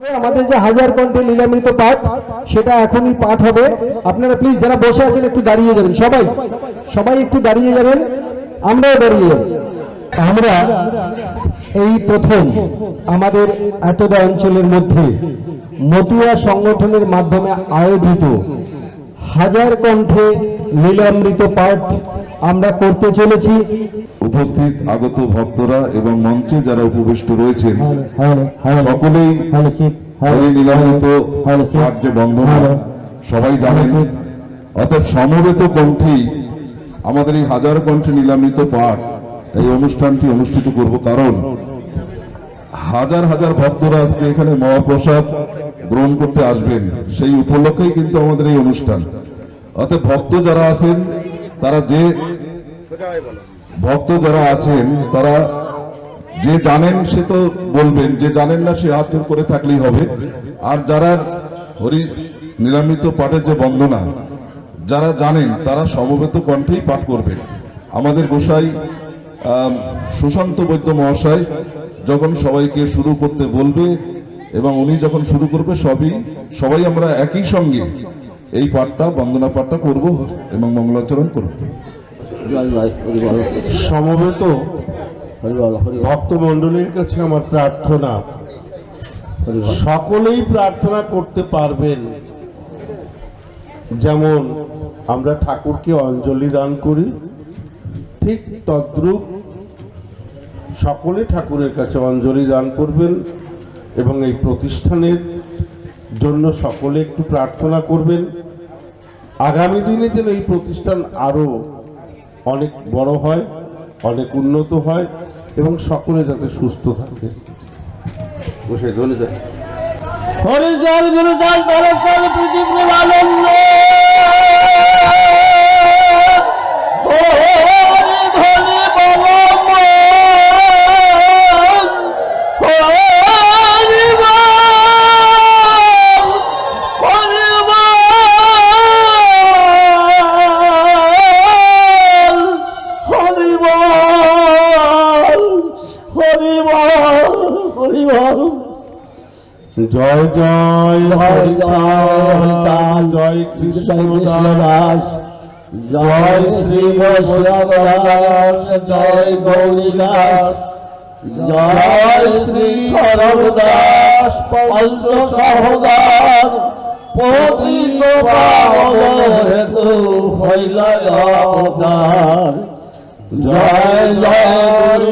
আমাদের যে হাজার কণ্ঠে লীলামৃত পাঠ, সেটা এখনই পাঠ হবে। আপনারা প্লিজ যারা বসে আছেন, একটু দাঁড়িয়ে যাবেন। সবাই সবাই একটু দাঁড়িয়ে যাবেন। আমরাও দাঁড়িয়ে যাব। আমরা এই প্রথম আমাদের এতটা অঞ্চলের মধ্যে মতুয়া সংগঠনের মাধ্যমে আয়োজিত হাজার কণ্ঠে লীলামৃত পাঠ আমরা করতে চলেছি। উপস্থিত আগত ভক্তরা এবং মঞ্চে যারা উপবিষ্ট রয়েছেন সকলেই নীলামৃত। বন্ধনা সবাই জানেন। অর্থাৎ সমবেত কণ্ঠেই আমাদের এই হাজার কণ্ঠে নীলামৃত পাঠ এই অনুষ্ঠানটি অনুষ্ঠিত করব কারণ হাজার হাজার ভক্তরা আজকে এখানে মহাপ্রসাদ গ্রহণ করতে আসবেন। সেই উপলক্ষেই কিন্তু আমাদের এই অনুষ্ঠান। অর্থাৎ ভক্ত যারা আছেন তারা যে ভক্ত যারা আছেন, তারা যে জানেন সে তো বলবেন, যে জানেন না সে হাত করে থাকলেই হবে। আর যারা হরি নিরামিত পাঠের যে বন্দনা, যারা জানেন, তারা সমবেত কণ্ঠেই পাঠ করবেন আমাদের গোসাই সুশান্ত বৈদ্য মহাশয় যখন সবাইকে শুরু করতে বলবে এবং উনি যখন শুরু করবে, সবই, সবাই আমরা একই সঙ্গে এই পাঠটা, বন্দনা পাঠটা করব এবং মঙ্গলাচরণ করব। সমবেত ভক্তমণ্ডলীর কাছে আমার প্রার্থনা, সকলেই প্রার্থনা করতে পারবেন। যেমন আমরা ঠাকুরকে অঞ্জলি দান করি, ঠিক তদ্রূপ সকলে ঠাকুরের কাছে অঞ্জলি দান করবেন এবং এই প্রতিষ্ঠানের জন্য সকলে একটু প্রার্থনা করবেন আগামী দিনে যেন এই প্রতিষ্ঠান আরও অনেক বড় হয় অনেক উন্নত হয় এবং সকলে যাতে সুস্থ থাকে বসে ধরে যায় হরিজল গুরুজল ধরজল পৃথিবীর আনন্দ হরি হরি জয় জয় হরি জয় কৃষ্ণ কৃষ্ণ দাস। জয় শ্রী বৈষ্ণব দাস। জয় গৌরী দাস। জয় শ্রী সরব দাস। পঞ্চ সহদার। পতিত পাবন হেতু হইলা অবদান। জয় জয়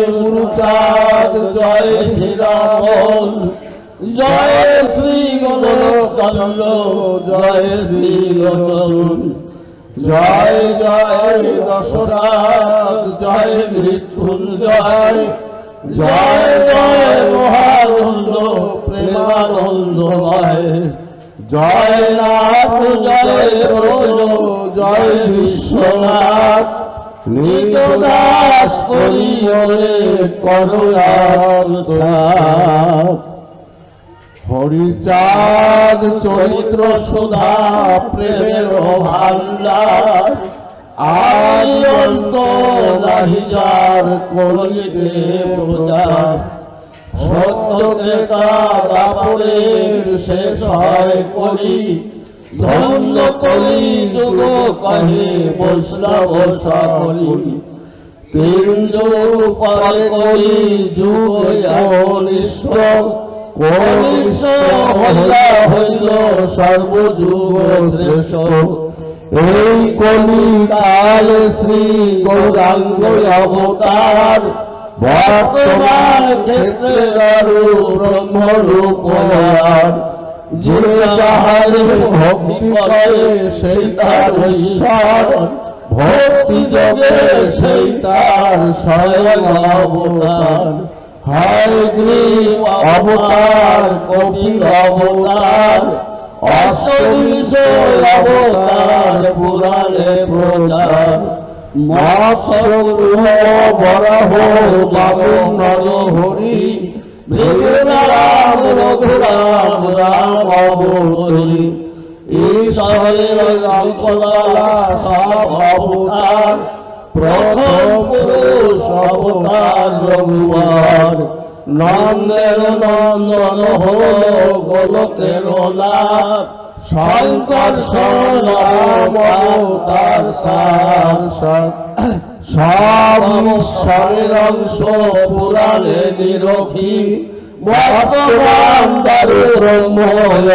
গুরুচাঁদ জয় ধীরামল জয় শ্রী গণচন্দ্র জয় শ্রী গণচন্দ্র জয় জয় দশরাত জয় মৃত্যুঞ্জয়, জয় জয় মহানন্দ, প্রেমানন্দময়। জয় নাথ, জয় জয় বিশ্বনাথ, নিজ দাস ছাপ হরিচাঁদ চৈত্র সুধা প্রেমের ভান্ডার আয়ন্ত করিতে প্রচার। শেষ হয় করি। ধন্য কলি যুগ কহে বৈষ্ণব তিন পরে কলি যুগ অনিষ্ট কলিষ্ঠ হইলা হইল সর্বযুগ শ্রেষ্ঠ। এই কলি শ্রী গৌরাঙ্গ অবতার, বর্তমান ক্ষেত্রে দারু ব্রহ্মরূপার যে যাহারে ভক্তি করে সেই তার ঈশ্বর, ভক্তি যোগে তার স্বয়ং অবতার। হায় গ্রীব অবতার কপিল অবতার। অষ্টবিশ অবতার পুরাণে প্রচার। মৎস্য অবতার রঘুবার। নন্দের নন্দন হল গোলকের নাথ শঙ্কর তার সার। সব ঈশ্বরের অংশ পুরাণে নিরখি বর্তমান দারু ব্রহ্ম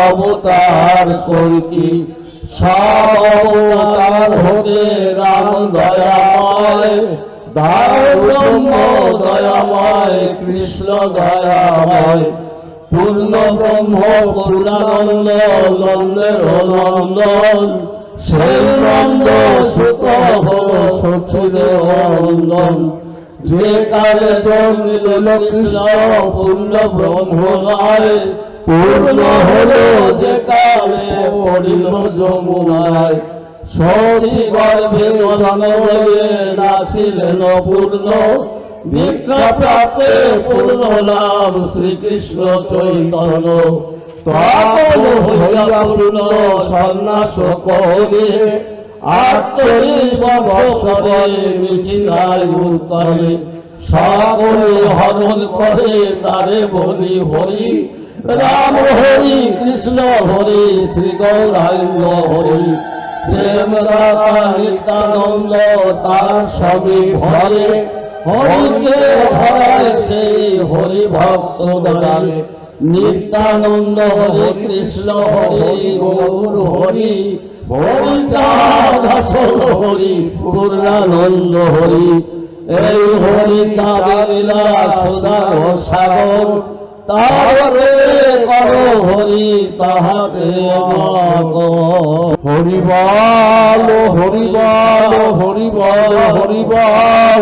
অবতার কলকি। সব অবতার হতে রাম দয়াময় দয়াময়। কৃষ্ণ দয়াময়, পূর্ণ ব্রহ্ম, পূর্ণানন্দ, নন্দের নন্দন। যে কালে জন্মিল কৃষ্ণ পূর্ণ ব্রহ্ম নয়, পূর্ণ হলো যে কালে পড়িল যমুনায়। পূর্ণ প্রাপ্তে পূর্ণ নাম শ্রীকৃষ্ণ চৈতন্য। তখন হইয়া পূর্ণ সন্ন্যাস করে সকলে হরণ করে তারে বলি হরি, রাম হরি, কৃষ্ণ হরি শ্রী গৌরাঙ্গ হরি। প্রেম রাধা নিত্যানন্দ তার স্বামী ভরে হরিকে হরায় সেই হরি ভক্ত দাঁড়ায় নিত্যানন্দ হরি কৃষ্ণ হরি গৌর হরি। হরি দাসন হরি, পূর্ণানন্দ হরি। এই হরি চাঁদিলা সুদা সাগর কর হরি, তাহাকে হরিবাল হরিবাল হরিবাল হরিবাল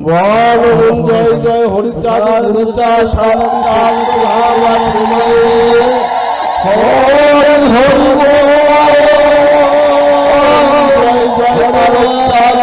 বল জয় জয় হরিচার হরিচার সামকাল ভাবান হরি জয়